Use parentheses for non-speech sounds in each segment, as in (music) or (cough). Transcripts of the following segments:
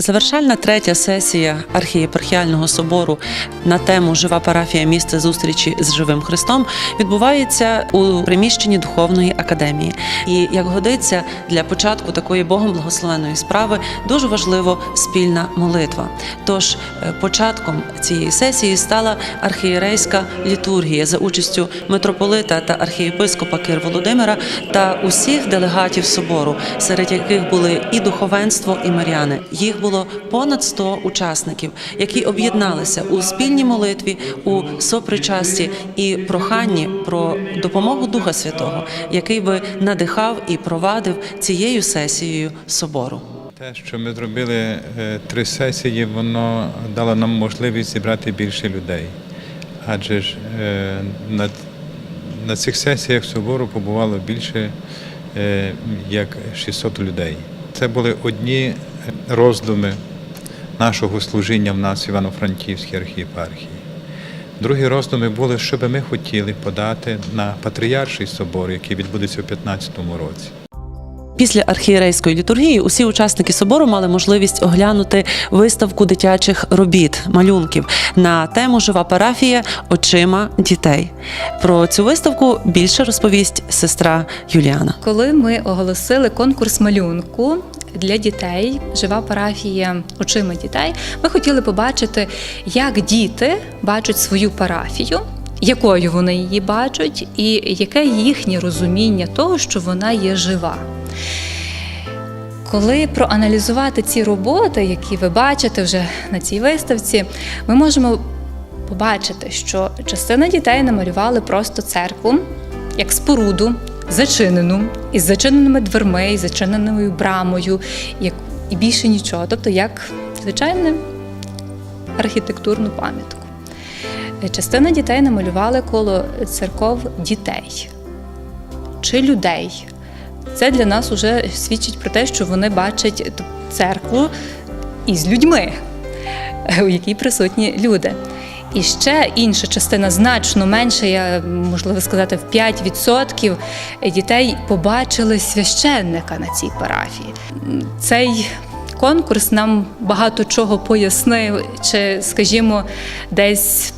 Завершальна третя сесія архієпархіального собору на тему Жива парафія місце зустрічі з живим Христом відбувається у приміщенні духовної академії. І як годиться для початку такої Богом благословеної справи, дуже важливо спільна молитва. Тож е, початком цієї сесії стала архієрейська літургія за участю митрополита та архієпископа Кир Володимира та усіх делегатів собору, серед яких були і духовенство, і маряни. Їх було понад 100 учасників, які об'єдналися у спільній молитві, у сопричасті і проханні про допомогу Духа Святого, який би надихав і провадив цією сесією собору. Те, що ми зробили е, три сесії, воно дало нам можливість зібрати більше людей. Адже ж е, на, на цих сесіях собору побувало більше е, як 600 людей. Це були одні роздуми нашого служіння в нас Івано-Франківській архієпархії. Другі роздуми були, що би ми хотіли подати на патріарший собор, який відбудеться у 2015 році. Після архієрейської літургії усі учасники собору мали можливість оглянути виставку дитячих робіт, малюнків на тему Жива парафія очима дітей. Про цю виставку більше розповість сестра Юліана. Коли ми оголосили конкурс малюнку для дітей, жива парафія очима дітей, ми хотіли побачити, як діти бачать свою парафію. Якою вони її бачать, і яке їхнє розуміння того, що вона є жива. Коли проаналізувати ці роботи, які ви бачите вже на цій виставці, ми можемо побачити, що частина дітей намалювали просто церкву як споруду, зачинену, із зачиненими дверми, із зачиненою брамою, як і більше нічого. Тобто, як звичайну архітектурну пам'ятку. Частина дітей намалювали коло церков дітей чи людей. Це для нас вже свідчить про те, що вони бачать церкву із людьми, (laughs) у якій присутні люди. І ще інша частина, значно менша, я можливо сказати, в 5% дітей побачили священника на цій парафії. Цей конкурс нам багато чого пояснив, чи, скажімо, десь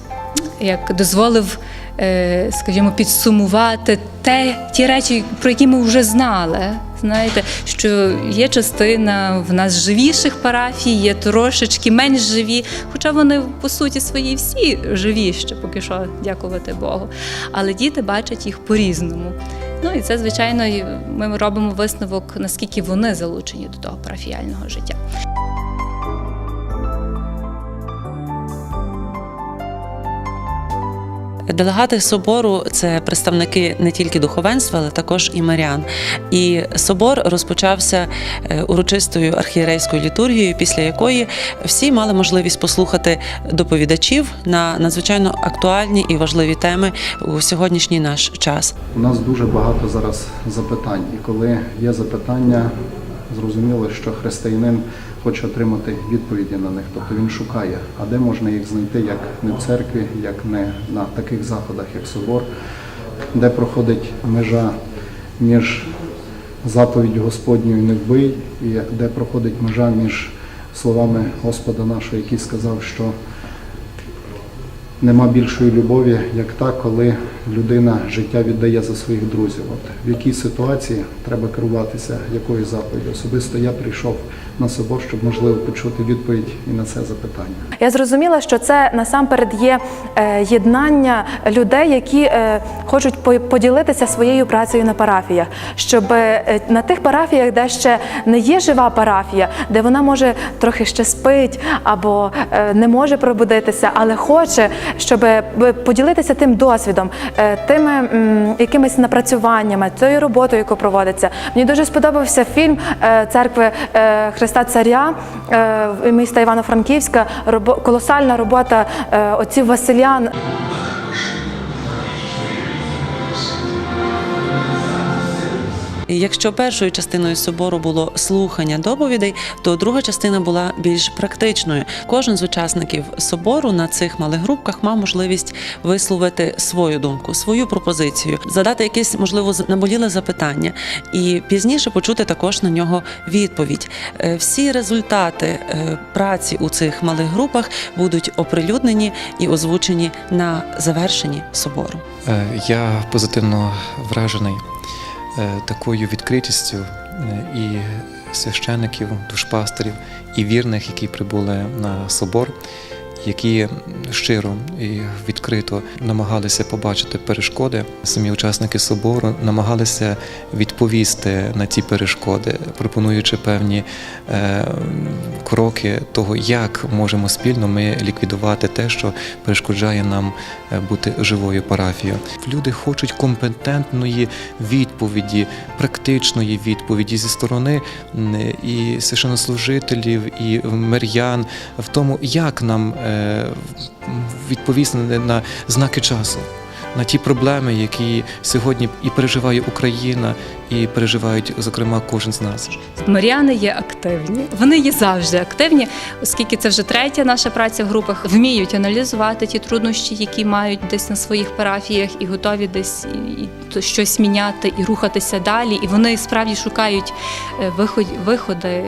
як дозволив, е, скажімо, підсумувати те, ті речі, про які ми вже знали. Знаєте, що є частина в нас живіших парафій, є трошечки менш живі, хоча вони по суті свої всі живі ще поки що, дякувати Богу. Але діти бачать їх по-різному. Ну і це, звичайно, ми робимо висновок, наскільки вони залучені до того парафіяльного життя. Делегати собору це представники не тільки духовенства, але також і марян. І собор розпочався е, урочистою архієрейською літургією, після якої всі мали можливість послухати доповідачів на надзвичайно актуальні і важливі теми у сьогоднішній наш час. У нас дуже багато зараз запитань, і коли є запитання, зрозуміло, що християнин хоче отримати відповіді на них, тобто він шукає, а де можна їх знайти, як не в церкві, як не на таких заходах, як собор, де проходить межа між заповіддю Господньою не вбий, і де проходить межа між словами Господа нашого, який сказав, що Нема більшої любові, як та, коли людина життя віддає за своїх друзів. От в якій ситуації треба керуватися, якою заповіддю. Особисто я прийшов на собор, щоб можливо почути відповідь і на це запитання. Я зрозуміла, що це насамперед є е, єднання людей, які е, хочуть по- поділитися своєю працею на парафіях, щоб е, на тих парафіях, де ще не є жива парафія, де вона може трохи ще спить або не може пробудитися, але хоче, щоб е, поділитися тим досвідом, е, тими якимись напрацюваннями, тою роботою, яку проводиться. Мені дуже сподобався фільм е, церкви Христа Царя міста Івано-Франківська. колосальна робота отців Василян. Якщо першою частиною собору було слухання доповідей, то друга частина була більш практичною. Кожен з учасників собору на цих малих групках мав можливість висловити свою думку, свою пропозицію, задати якесь можливо наболіле запитання, і пізніше почути також на нього відповідь. Е, Всі результати е, праці у цих малих групах будуть оприлюднені і озвучені на завершенні собору. Е, Я позитивно вражений такою відкритістю е, і священиків, душпастерів і вірних, які прибули на собор, які щиро і відкрито намагалися побачити перешкоди. Самі учасники собору намагалися відповісти на ці перешкоди, пропонуючи певні е, кроки того, як можемо спільно ми ліквідувати те, що перешкоджає нам е, бути живою парафією. Люди хочуть компетентної відповіді, практичної відповіді зі сторони і священнослужителів, і мирян в тому, як нам е, відповісти на знаки часу. На ті проблеми, які сьогодні і переживає Україна, і переживають, зокрема, кожен з нас. Маріани є активні. Вони є завжди активні, оскільки це вже третя наша праця в групах. Вміють аналізувати ті труднощі, які мають десь на своїх парафіях, і готові десь і, щось міняти і рухатися далі. І вони справді шукають е, виход, виходи,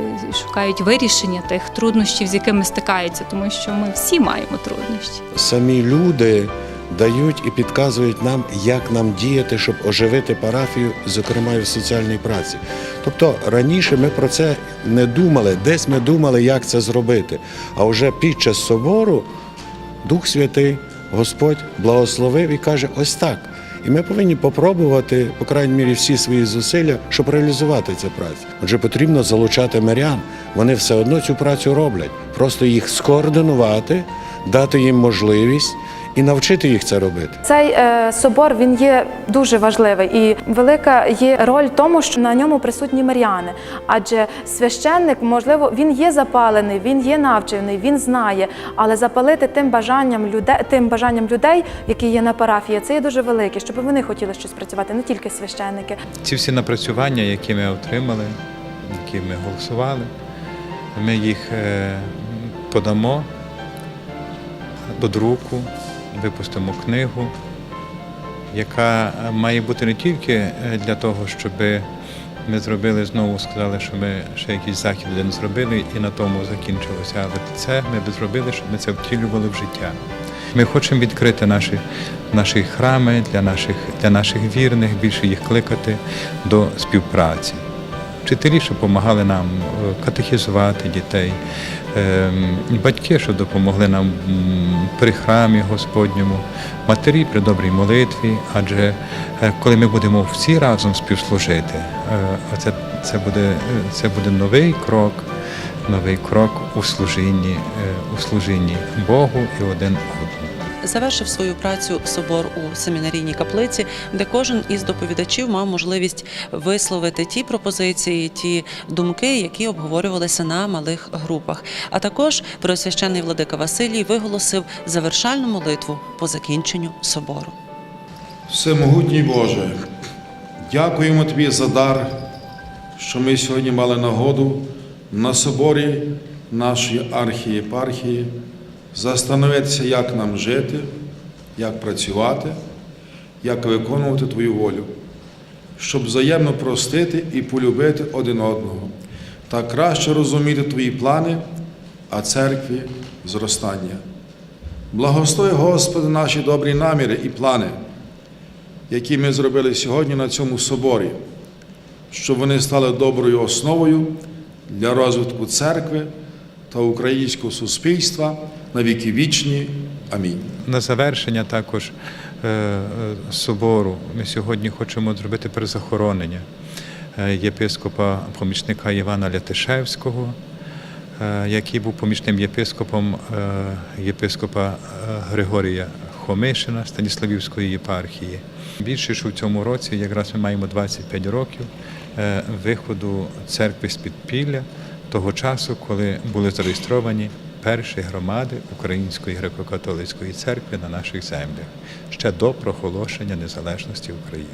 шукають вирішення тих труднощів, з якими стикаються, тому що ми всі маємо труднощі. самі люди дають і підказують нам, як нам діяти, щоб оживити парафію, зокрема і в соціальній праці. Тобто раніше ми про це не думали, десь ми думали, як це зробити. А вже під час собору Дух Святий, Господь благословив і каже: ось так. І ми повинні попробувати, по крайній мірі, всі свої зусилля, щоб реалізувати цю працю. Отже, потрібно залучати мирян. Вони все одно цю працю роблять. Просто їх скоординувати, дати їм можливість і навчити їх це робити. Цей е, собор він є дуже важливий і велика є роль тому, що на ньому присутні мар'яни. Адже священник, можливо, він є запалений, він є навчений, він знає, але запалити тим бажанням людей, тим бажанням людей, які є на парафії, це є дуже велике, щоб вони хотіли щось працювати, не тільки священники. Ці всі напрацювання, які ми отримали, які ми голосували, ми їх е, подамо до друку, випустимо книгу, яка має бути не тільки е, для того, щоб ми зробили знову, сказали, що ми ще якийсь захід один зробили і на тому закінчилося. Але це ми б зробили, щоб ми це втілювали в життя. Ми хочемо відкрити наші, наші храми для наших, для наших вірних, більше їх кликати до співпраці. Вчителі, що допомагали нам е, катехізувати дітей, батьки, що допомогли нам при храмі Господньому, матері при добрій молитві. Адже е, коли ми будемо всі разом співслужити, е, це, це, буде, е, це буде новий крок, новий крок у служінні, у служінні Богу і один одному. Завершив свою працю собор у семінарійній каплиці, де кожен із доповідачів мав можливість висловити ті пропозиції, ті думки, які обговорювалися на малих групах. А також преосвящений владика Василій виголосив завершальну молитву по закінченню собору. Всемогутній Боже, дякуємо Тобі за дар, що ми сьогодні мали нагоду на соборі нашої архієпархії застановитися, як нам жити, як працювати, як виконувати Твою волю, щоб взаємно простити і полюбити один одного та краще розуміти Твої плани, а церкві зростання. Благослови, Господи, наші добрі наміри і плани які ми зробили сьогодні на цьому соборі, щоб вони стали доброю основою для розвитку церкви та українського суспільства на віки вічні. Амінь. На завершення також е, е, собору ми сьогодні хочемо зробити перезахоронення е, єпископа помічника Івана Лятишевського, який був помічним єпископом єпископа Григорія Хомишина Станіславівської єпархії. Більше, що в цьому році якраз ми маємо 25 років виходу церкви з підпілля того часу, коли були зареєстровані перші громади Української греко-католицької церкви на наших землях ще до проголошення незалежності України.